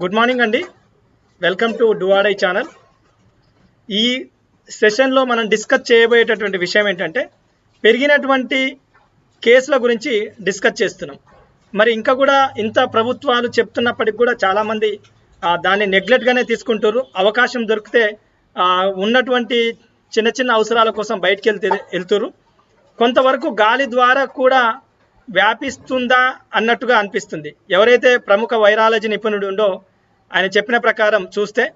Good morning అండి welcome to డువాడై channel ఈ సెషన్లో మనం డిస్కస్ చేయబోయేటటువంటి విషయం ఏంటంటే పెరిగినటువంటి కేసుల గురించి డిస్కస్ చేస్తున్నాం. మరి ఇంకా కూడా ఇంత ప్రభుత్వాలు చెప్తున్నప్పటికి కూడా చాలామంది దాన్ని నెగ్లెక్ట్గానే తీసుకుంటారు అవకాశం దొరికితే ఉన్నటువంటి చిన్న చిన్న అవసరాల కోసం బయటికి వెళ్తే వెళ్తురు కొంతవరకు గాలి ద్వారా కూడా వ్యాపిస్తుందా అన్నట్టుగా అనిపిస్తుంది. ఎవరైతే ప్రముఖ వైరాలజీ నిపుణుడు ఉండో ఆయన చెప్పిన ప్రకారం చూస్తే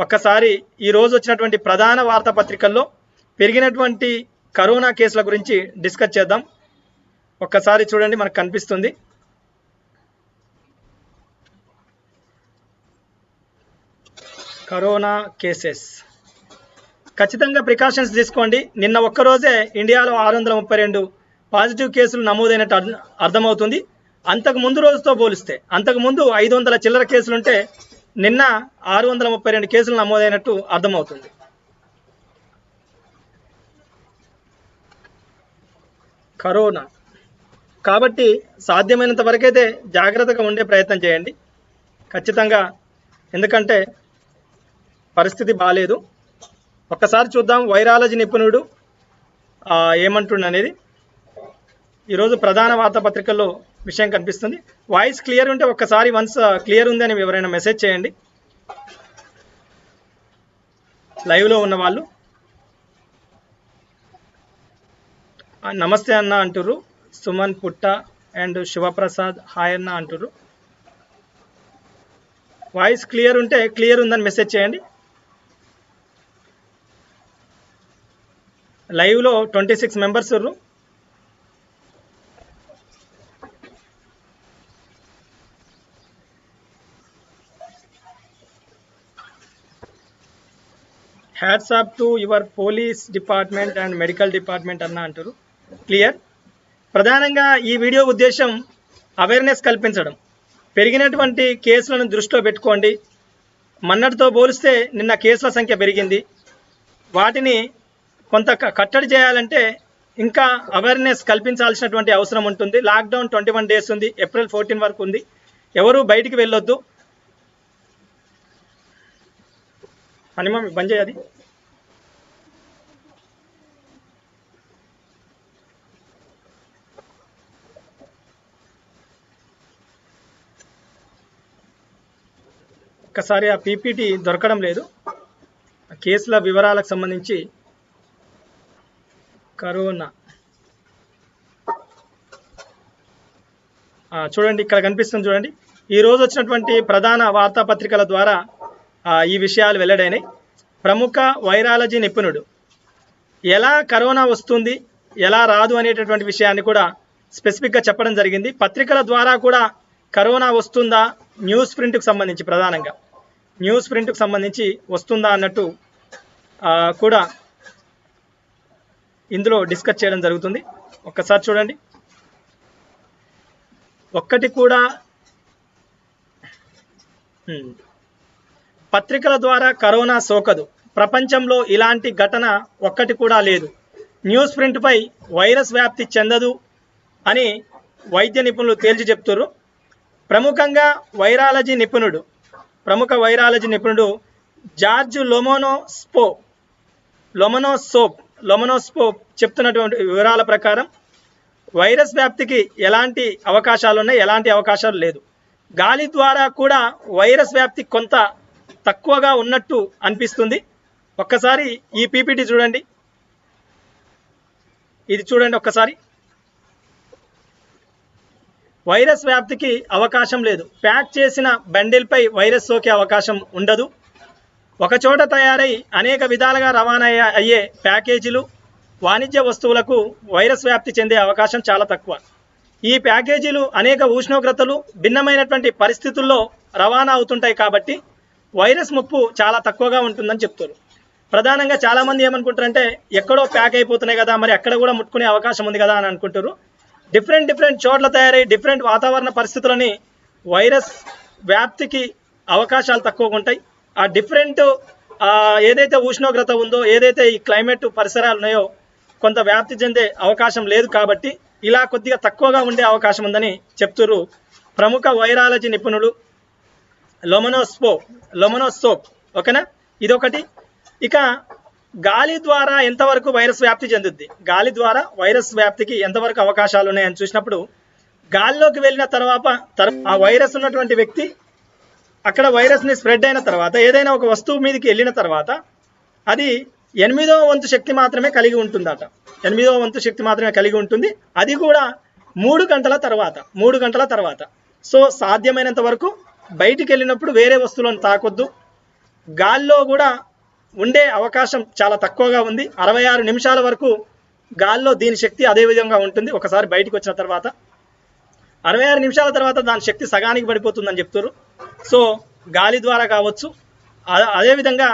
ఒక్కసారి ఈరోజు వచ్చినటువంటి ప్రధాన వార్తాపత్రికల్లో పెరిగినటువంటి కరోనా కేసుల గురించి డిస్కస్ చేద్దాం. ఒక్కసారి చూడండి మనకు కనిపిస్తుంది. Corona cases. ఖచ్చితంగా ప్రికాషన్స్ తీసుకోండి. నిన్న ఒక్కరోజే ఇండియాలో ఆరు వందల ముప్పై రెండు పాజిటివ్ కేసులు నమోదైనట్టు అర్థమవుతుంది. అంతకు ముందు రోజుతో పోలిస్తే అంతకు ముందు ఐదు వందల చిల్లర కేసులుంటే నిన్న ఆరు వందల ముప్పై రెండు కేసులు నమోదైనట్టు అర్థమవుతుంది. కరోనా. కాబట్టి సాధ్యమైనంత వరకైతే జాగ్రత్తగా ఉండే ప్రయత్నం చేయండి. ఖచ్చితంగా. ఎందుకంటే పరిస్థితి బాగాలేదు ఒక్కసారి చూద్దాం. వైరాలజీ నిపుణుడు ఏమంటుండనేది? అనేది ఈరోజు ప్రధాన వార్తాపత్రికల్లో విషయం కనిపిస్తుంది. వాయిస్ క్లియర్ ఉంటే ఒక్కసారి వన్స్ క్లియర్ ఉంది అని ఎవరైనా మెసేజ్ చేయండి. లైవ్లో ఉన్న వాళ్ళు. నమస్తే అన్న అంటుర్రు. సుమన్ పుట్ట అండ్ శివప్రసాద్ హాయ్ అన్న అంటురు వాయిస్ క్లియర్ ఉంటే క్లియర్ ఉందని మెసేజ్ చేయండి. లైవ్లో twenty six members ఉర్రు. Hats off to your police department and medical department అన్న అంటారు క్లియర్ ప్రధానంగా ఈ వీడియో ఉద్దేశం అవేర్నెస్ కల్పించడం. పెరిగినటువంటి కేసులను దృష్టిలో పెట్టుకోండి. మన్నటితో పోలిస్తే నిన్న కేసుల సంఖ్య పెరిగింది. వాటిని కొంత కట్టడి చేయాలంటే ఇంకా అవేర్నెస్ కల్పించాల్సినటువంటి అవసరం ఉంటుంది. లాక్డౌన్ ట్వంటీ వన్ డేస్ ఉంది. ఏప్రిల్ ఫోర్టీన్ వరకు ఉంది. ఎవరు బయటికి వెళ్ళొద్దు. హనుమ బంద్ చేయది ఒక్కసారి ఆ పీపీటీ దొరకడం లేదు. ఆ కేసుల వివరాలకు సంబంధించి కరోనా. చూడండి ఇక్కడ కనిపిస్తుంది చూడండి. ఈ రోజు వచ్చినటువంటి ప్రధాన వార్తాపత్రికల ద్వారా ఈ విషయాలు వెల్లడైనాయి ప్రముఖ వైరాలజీ నిపుణుడు ఎలా కరోనా వస్తుంది ఎలా రాదు అనేటటువంటి విషయాన్ని కూడా స్పెసిఫిక్గా చెప్పడం జరిగింది. పత్రికల ద్వారా కూడా కరోనా వస్తుందా న్యూస్ ప్రింట్కి సంబంధించి ప్రధానంగా న్యూస్ ప్రింట్కు సంబంధించి వస్తుందా అన్నట్టు కూడా ఇందులో డిస్కస్ చేయడం జరుగుతుంది. ఒక్కసారి చూడండి. ఒక్కటి కూడా పత్రికల ద్వారా కరోనా సోకదు. ప్రపంచంలో ఇలాంటి ఘటన ఒక్కటి కూడా లేదు. న్యూస్ ప్రింట్పై వైరస్ వ్యాప్తి చెందదు అని వైద్య నిపుణులు తేల్చి చెప్తున్నారు ప్రముఖంగా వైరాలజీ నిపుణుడు ప్రముఖ వైరాలజీ నిపుణుడు జార్జ్ లొమోనోస్పో లొమనోసోప్ లొమనోస్పోప్ చెప్తున్నటువంటి వివరాల ప్రకారం వైరస్ వ్యాప్తికి ఎలాంటి అవకాశాలు ఉన్నాయి ఎలాంటి అవకాశాలు లేదు. గాలి ద్వారా కూడా వైరస్ వ్యాప్తి కొంత తక్కువగా ఉన్నట్టు అనిపిస్తుంది. ఒక్కసారి ఈ పీపీటీ చూడండి. ఇది చూడండి ఒక్కసారి. వైరస్ వ్యాప్తికి అవకాశం లేదు. ప్యాక్ చేసిన బండిల్పై వైరస్ సోకే అవకాశం ఉండదు. ఒకచోట తయారై అనేక విధాలుగా రవాణా అయ్యే- అయ్యే ప్యాకేజీలు వాణిజ్య వస్తువులకు వైరస్ వ్యాప్తి చెందే అవకాశం చాలా తక్కువ. ఈ ప్యాకేజీలు అనేక ఉష్ణోగ్రతలు భిన్నమైనటువంటి పరిస్థితుల్లో రవాణా అవుతుంటాయి కాబట్టి వైరస్ ముప్పు చాలా తక్కువగా ఉంటుందని చెప్తారు. ప్రధానంగా చాలామంది ఏమనుకుంటారంటే ఎక్కడో ప్యాక్ అయిపోతున్నాయి కదా మరి అక్కడ కూడా ముట్టుకునే అవకాశం ఉంది కదా అని అనుకుంటారు. డిఫరెంట్ డిఫరెంట్ చోట్ల తయారై డిఫరెంట్ వాతావరణ పరిస్థితులని వైరస్ వ్యాప్తికి అవకాశాలు తక్కువగా ఉంటాయి. ఆ డిఫరెంట్ ఏదైతే ఉష్ణోగ్రత ఉందో ఏదైతే ఈ క్లైమేట్ పరిసరాలు ఉన్నాయో కొంత వ్యాప్తి చెందే అవకాశం లేదు కాబట్టి ఇలా కొద్దిగా తక్కువగా ఉండే అవకాశం ఉందని చెప్తున్నారు ప్రముఖ వైరాలజీ నిపుణులు లొమనోస్పో లొమనోస్సోప్ ఓకేనా? ఇదొకటి. ఇక గాలి ద్వారా ఎంతవరకు వైరస్ వ్యాప్తి చెందుద్ది? గాలి ద్వారా వైరస్ వ్యాప్తికి ఎంతవరకు అవకాశాలు ఉన్నాయని చూసినప్పుడు గాలిలోకి వెళ్ళిన తర్వాత ఆ వైరస్ ఉన్నటువంటి వ్యక్తి అక్కడ వైరస్ని స్ప్రెడ్ అయిన తర్వాత ఏదైనా ఒక వస్తువు మీదకి వెళ్ళిన తర్వాత అది ఎనిమిదవ వంతు శక్తి మాత్రమే కలిగి ఉంటుందట. ఎనిమిదవ వంతు శక్తి మాత్రమే కలిగి ఉంటుంది. అది కూడా మూడు గంటల తర్వాత మూడు గంటల తర్వాత. సో సాధ్యమైనంత వరకు బయటికి వెళ్ళినప్పుడు వేరే వస్తువులను తాకొద్దు. గాల్లో కూడా ఉండే అవకాశం చాలా తక్కువగా ఉంది. అరవై ఆరు నిమిషాల వరకు గాల్లో దీని శక్తి అదే విధంగా ఉంటుంది. ఒకసారి బయటికి వచ్చిన తర్వాత అరవై ఆరు నిమిషాల తర్వాత దాని శక్తి సగానికి పడిపోతుందని చెప్తారు సో గాలి ద్వారా కావచ్చు అదేవిధంగా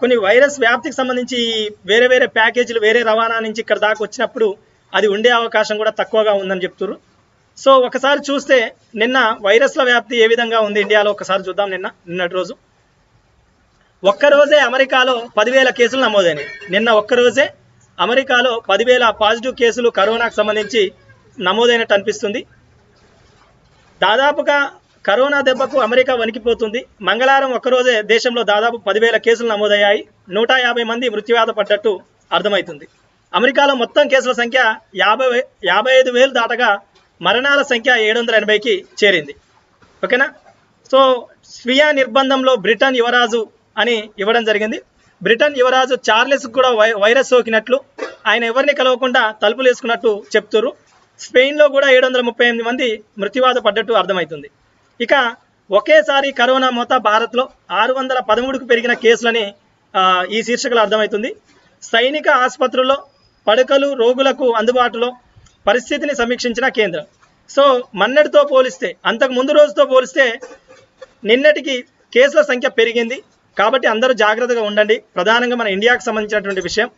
కొన్ని వైరస్ వ్యాప్తికి సంబంధించి వేరే వేరే ప్యాకేజీలు వేరే రవాణా నుంచి ఇక్కడ దాకా వచ్చినప్పుడు అది ఉండే అవకాశం కూడా తక్కువగా ఉందని చెప్తున్నారు సో ఒకసారి చూస్తే నిన్న వైరస్ల వ్యాప్తి ఏ విధంగా ఉంది ఇండియాలో? ఒకసారి చూద్దాం నిన్న నిన్నటి రోజు. ఒక్కరోజే అమెరికాలో పదివేల కేసులు నమోదైనాయి. నిన్న ఒక్కరోజే అమెరికాలో పదివేల పాజిటివ్ కేసులు కరోనాకు సంబంధించి నమోదైనట్టు అనిపిస్తుంది. దాదాపుగా కరోనా దెబ్బకు అమెరికా వణికిపోతుంది. మంగళవారం ఒక్కరోజే దేశంలో దాదాపు పదివేల కేసులు నమోదయ్యాయి. నూట యాభై మంది మృత్యువాత పడ్డట్టు అర్థమవుతుంది. అమెరికాలో మొత్తం కేసుల సంఖ్య యాభై యాభై ఐదు వేలు దాటగా మరణాల సంఖ్య ఏడు వందల ఎనభైకి చేరింది. ఓకేనా? సో స్వీయ నిర్బంధంలో బ్రిటన్ యువరాజు అని ఇవ్వడం జరిగింది. బ్రిటన్ యువరాజు చార్లెస్ కూడా వై- వైరస్ సోకినట్లు ఆయన ఎవరిని కలవకుండా తలుపులు వేసుకున్నట్టు చెప్తున్నారు స్పెయిన్లో కూడా ఏడు వందల ముప్పై ఎనిమిది మంది మృత్యువాత పడ్డట్టు అర్థమవుతుంది. ఇక ఒకేసారి కరోనా మొత్తం భారత్లో ఆరు వందల పదమూడుకు పెరిగిన కేసులని ఈ శీర్షికలు అర్థమవుతుంది. సైనిక ఆసుపత్రుల్లో పడకలు రోగులకు అందుబాటులో పరిస్థితిని సమీక్షించిన కేంద్రం. సో మన్నటితో పోలిస్తే అంతకు ముందు రోజుతో పోలిస్తే నిన్నటికి కేసుల సంఖ్య పెరిగింది. కాబట్టి అందరూ జాగ్రత్తగా ఉండండి. ప్రధానంగా మన ఇండియాకు సంబంధించినటువంటి విషయం.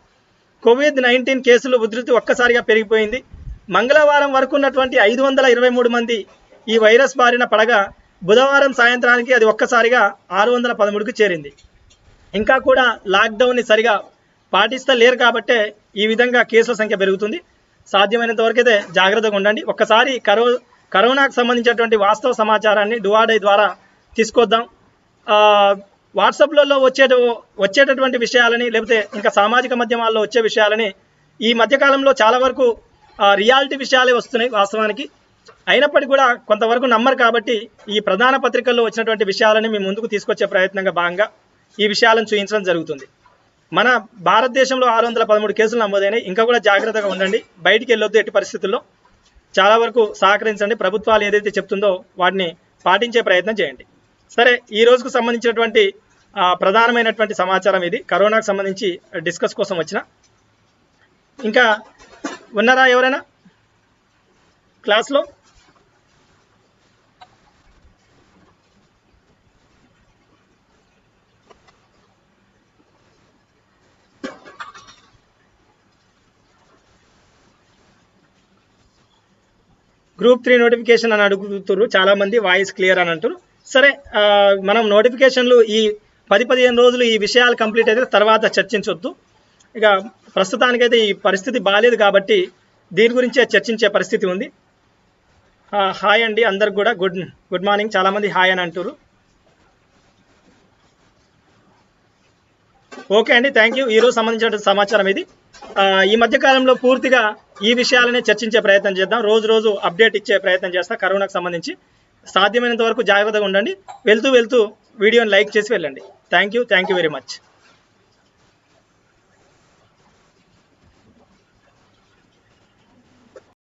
కోవిడ్ నైన్టీన్ కేసులు ఉధృతి ఒక్కసారిగా పెరిగిపోయింది. మంగళవారం వరకు ఉన్నటువంటి ఐదు వందల ఇరవై మూడు మంది ఈ వైరస్ బారిన పడగా బుధవారం సాయంత్రానికి అది ఒక్కసారిగా ఆరు వందల పదమూడుకు చేరింది. ఇంకా కూడా లాక్డౌన్ని సరిగా పాటిస్తా లేరు కాబట్టే ఈ విధంగా కేసుల సంఖ్య పెరుగుతుంది. సాధ్యమైనంత వరకైతే జాగ్రత్తగా ఉండండి. ఒక్కసారి కరో కరోనాకు సంబంధించినటువంటి వాస్తవ సమాచారాన్ని డువాడై ద్వారా తీసుకొద్దాం. వాట్సాప్లలో వచ్చే వచ్చేటటువంటి విషయాలని లేకపోతే ఇంకా సామాజిక మాధ్యమాల్లో వచ్చే విషయాలని ఈ మధ్యకాలంలో చాలా వరకు రియాలిటీ విషయాలే వస్తున్నాయి వాస్తవానికి. అయినప్పటికీ కూడా కొంతవరకు నమ్మరు కాబట్టి ఈ ప్రధాన పత్రికల్లో వచ్చినటువంటి విషయాలని మీ ముందుకు తీసుకొచ్చే ప్రయత్నంగా భాగంగా ఈ విషయాలను చూపించడం జరుగుతుంది. మన భారతదేశంలో ఆరు వందల పదమూడు కేసులు నమోదైనాయి. ఇంకా కూడా జాగ్రత్తగా ఉండండి. బయటికి వెళ్ళొద్దు ఎట్టి పరిస్థితుల్లో. చాలా వరకు సహకరించండి. ప్రభుత్వాలు ఏదైతే చెప్తుందో వాటిని పాటించే ప్రయత్నం చేయండి. సరే ఈ రోజుకు సంబంధించినటువంటి ప్రధానమైనటువంటి సమాచారం ఇది. కరోనాకు సంబంధించి డిస్కస్ కోసం వచ్చిన. ఇంకా ఉన్నారా ఎవరైనా? క్లాస్లో? గ్రూప్ త్రీ నోటిఫికేషన్ అని అడుగుతున్నారు చాలా మంది వాయిస్ క్లియర్ అని అంటారు సరే మనం నోటిఫికేషన్లు ఈ పది పదిహేను రోజులు ఈ విషయాలు కంప్లీట్ అయితే తర్వాత చర్చించవద్దు ఇక ప్రస్తుతానికైతే ఈ పరిస్థితి బాగాలేదు కాబట్టి దీని గురించే చర్చించే పరిస్థితి ఉంది. హాయ్ అండి అందరికి కూడా గుడ్ గుడ్ మార్నింగ్ చాలామంది హాయ్ అని అంటారు ఓకే అండి థ్యాంక్ యూ. ఈరోజు సంబంధించిన సమాచారం ఇది. ఈ మధ్య కాలంలో పూర్తిగా ఈ విషయాలనే చర్చించే ప్రయత్నం చేద్దాం. రోజు రోజు అప్డేట్ ఇచ్చే ప్రయత్నం చేస్తా కరోనాకు సంబంధించి. సాధ్యమైనంత వరకు జాగ్రత్తగా ఉండండి. వెళ్తూ వెళ్తూ వీడియోని లైక్ చేసి వెళ్ళండి. Thank you thank you very much